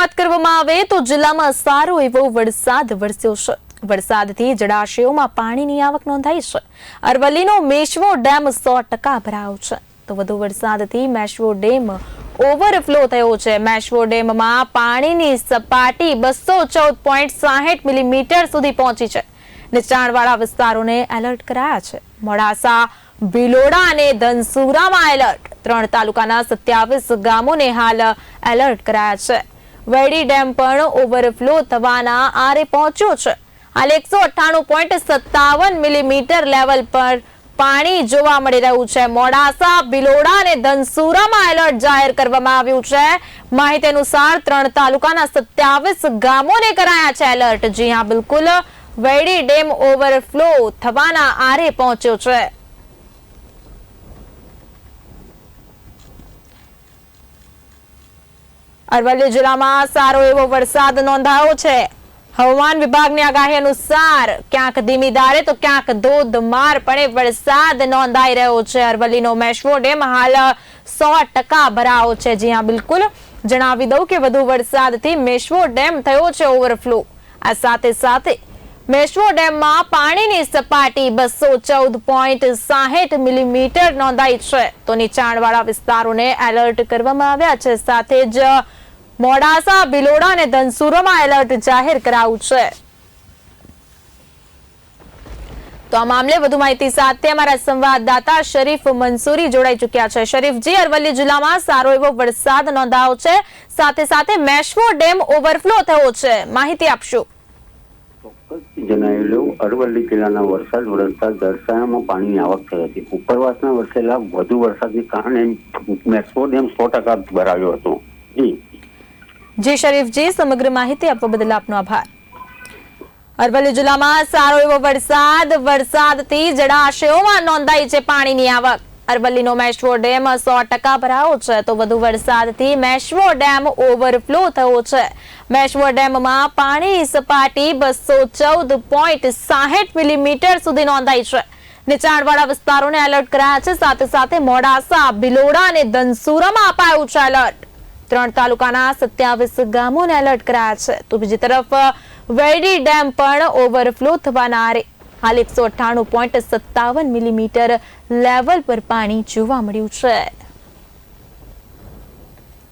વાત કરવામાં આવે તો જિલ્લામાં સારો એવો વરસાદ વરસ્યો છે. વરસાદથી જળાશયોમાં પાણીની આવક નોંધાઈ છે. અરવલ્લીનો મેશવો ડેમ સો ટકા ભરાયો છે. તો વધુ વરસાદથી મેશવો ડેમ ઓવરફ્લો થયો છે. મેશ્વો ડેમમાં પાણીની સપાટી બસો ચૌદ પોઈન્ટ સાહીઠ મિલીમીટર સુધી પહોંચી છે નીચાણવાળા વિસ્તારોને એલર્ટ કરાયા છે. મોડાસા, ભિલોડા અને ધનસુરામાં એલર્ટ. ત્રણ તાલુકાના સત્યાવીસ ગામોને હાલ એલર્ટ કરાયા છે. વેડી ડેમ પણ ઓવરફ્લો થવાના આરે પહોંચ્યો છે. હાલ એકસો અઠ્ઠાણું પોઈન્ટ સત્તાવન મિલીમીટર લેવલ પર પાણી જોવા મળી રહ્યું છે. મોડાસા, ભિલોડા અને ધનસુરામાં એલર્ટ જાહેર કરવામાં આવ્યું છે. માહિતી અનુસાર ત્રણ તાલુકાના સત્યાવીસ ગામોને કરાયા છે એલર્ટ. જી હા, બિલકુલ. વેડી ડેમ ઓવરફ્લો થવાના આરે પહોંચ્યો છે. અરવલ્લી જિલ્લામાં સારો એવો વરસાદ નોંધાયો છે. હવામાન વિભાગની આગાહી અનુસાર ક્યાંક ધીમી ધારે તો ક્યાંક ધોધમાર, પણ વરસાદ નોંધાઈ રહ્યો છે. અરવલ્લીનો મેશ્વો ડેમ હાલ સો ટકા ભરાયો છે. જી હા, બિલકુલ. જણાવી દઉં કે વધુ વરસાદથી મેશ્વો ડેમ થયો છે ઓવરફ્લો. આ સાથે સાથે મેશ્વો ડેમમાં પાણીની સપાટી બસો ચૌદ પોઈન્ટ સાહીઠ મિલીમીટર નોંધાઈ છે. તો નીચાણવાળા વિસ્તારોને એલર્ટ કરવામાં આવ્યા છે. સાથે જ મોડાસા, ભિલોડા અને ધનસુરોમાં એલર્ટ જાહેર કરાયું છે. તો આ મામલે વધુ માહિતી સાથે અમારા સંવાદદાતા શરીફ મંસૂરી જોડાઈ ચુક્યા છે. શરીફજી અરવલ્લી જિલ્લામાં સારો એવો વરસાદ નોંધાયો છે. સાથે સાથે મેશ્વો ડેમ ઓવરફ્લો થયો છે. માહિતી આપશો. જણાવેલું અરવલ્લી જિલ્લાના વરસાદ વરસતા દરસાયામાં પાણીની આવક થઈ હતી. ઉપરવાસના વરસેલા વધુ વરસાદને કારણે મેક્સપો ડેમ સો ટકા ભરાયો હતો. જી શરીફજી સમગ્ર માહિતી આપવા બદલ આપનો આભાર. અરવલ્લી જિલ્લામાં સારો એવો વરસાદ, વરસાદથી જળાશયોમાં નોંધાઈ છે પાણીની આવક. અરવલ્લીનો મેશ્વો ડેમ સો ટકા ભરાયો છે, તો વધુ વરસાદથી મેશ્વો ડેમ ઓવરફ્લો થયો છે. મેશ્વો ડેમમાં પાણી સપાટી બસો ચૌદ પોઈન્ટ સાહીઠ મિલીમીટર સુધી નોંધાઈ છે. નીચાણવાળા વિસ્તારોને એલર્ટ કરાયા છે, સાથે સાથે મોડાસા, ભિલોડા અને ધનસુરામાં અપાયું છે એલર્ટ. ત્રણ તાલુકાના સત્યાવીસ ગામોને એલર્ટ કરાયા છે. તો બીજી તરફ વેડી ડેમ પણ ઓવરફ્લો થવાના હાલ એકસો અઠ્ઠાણું પોઈન્ટ સત્તાવન મિલીમીટર લેવલ પર પાણી જોવા મળ્યું છે.